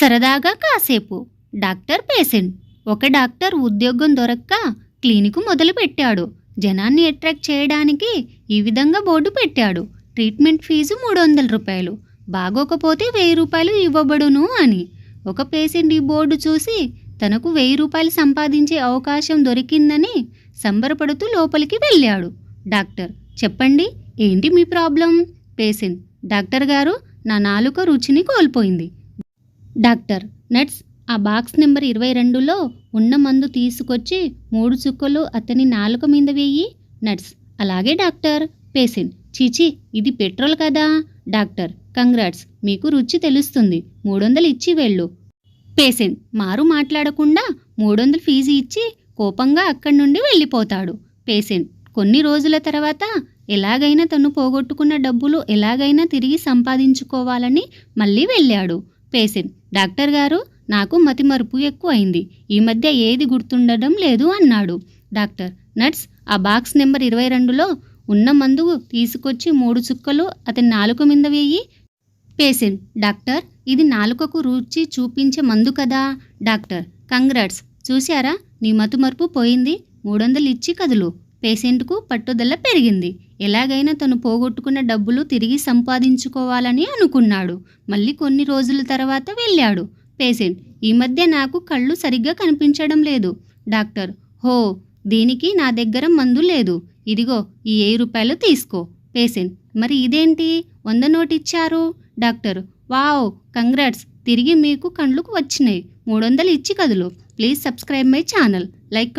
సరదాగా కాసేపు. Doctor patient. ఒక డాక్టర్ ఉద్యోగం దొరక్క క్లినిక్ మొదలుపెట్టాడు. జనాన్ని అట్రాక్ట్ చేయడానికి ఈ విధంగా బోర్డు పెట్టాడు. ట్రీట్మెంట్ ఫీజు మూడు వందల రూపాయలు. బాగోకపోతే వెయ్యి రూపాయలు ఇవ్వబడును అని. ఒక పేషెంట్ ఈ బోర్డు చూసి తనకు వెయ్యి రూపాయలు సంపాదించే అవకాశం దొరికిందని సంబరపడుతూ లోపలికి వెళ్ళాడు. డాక్టర్ చెప్పండి ఏంటి మీ ప్రాబ్లం? పేషెంట్ డాక్టర్ గారు నా నాలుక రుచిని కోల్పోయింది. డాక్టర్ నట్స్ ఆ బాక్స్ నెంబర్ ఇరవై రెండులో ఉన్న మందు తీసుకొచ్చి మూడు చుక్కలు అతని నాలుక మీద వేయి నట్స్ అలాగే డాక్టర్ పేషెంట్. చీచి ఇది పెట్రోల్ కదా? Doctor congrats. మీకు రుచి తెలుస్తుంది. మూడు వందలు ఇచ్చి వెళ్ళు. పేషెంట్ మారు మాట్లాడకుండా మూడు వందలు ఫీజు ఇచ్చి కోపంగా అక్కడి నుండి వెళ్ళిపోతాడు. పేషెంట్ కొన్ని రోజుల తర్వాత ఎలాగైనా తను పోగొట్టుకున్న డబ్బులు ఎలాగైనా తిరిగి సంపాదించుకోవాలని మళ్ళీ వెళ్ళాడు. పేషెంట్ డాక్టర్ గారు నాకు మతిమరుపు ఎక్కువ అయింది ఈ మధ్య ఏది గుర్తుండడం లేదు అన్నాడు. డాక్టర్ నట్స్ ఆ బాక్స్ నెంబర్ ఇరవై రెండులో ఉన్న మందు తీసుకొచ్చి మూడు చుక్కలు అతని నాలుక మీద వేయి పేషెంట్ డాక్టర్ ఇది నాలుకకు రుచి చూపించే మందు కదా. Doctor congrats. చూశారా? నీ మతుమరుపు పోయింది. మూడు వందలు ఇచ్చి కదులు. పేషెంట్కు పట్టుదల పెరిగింది. ఎలాగైనా తను పోగొట్టుకున్న డబ్బులు తిరిగి సంపాదించుకోవాలని అనుకున్నాడు. మళ్ళీ కొన్ని రోజుల తర్వాత వెళ్ళాడు. పేషెంట్ ఈ మధ్య నాకు కళ్ళు సరిగ్గా కనిపించడం లేదు. డాక్టర్ హో దీనికి నా దగ్గర మందు లేదు. ఇదిగో ఈ వెయ్యి రూపాయలు తీసుకో. పేషెంట్ మరి ఇదేంటి? వంద నోట్ ఇచ్చారు డాక్టర్ వావ్ కంగ్రాట్స్. తిరిగి మీకు కండ్లకు వచ్చినాయి. మూడు వందలు ఇచ్చి కదులు. Please subscribe my channel. Like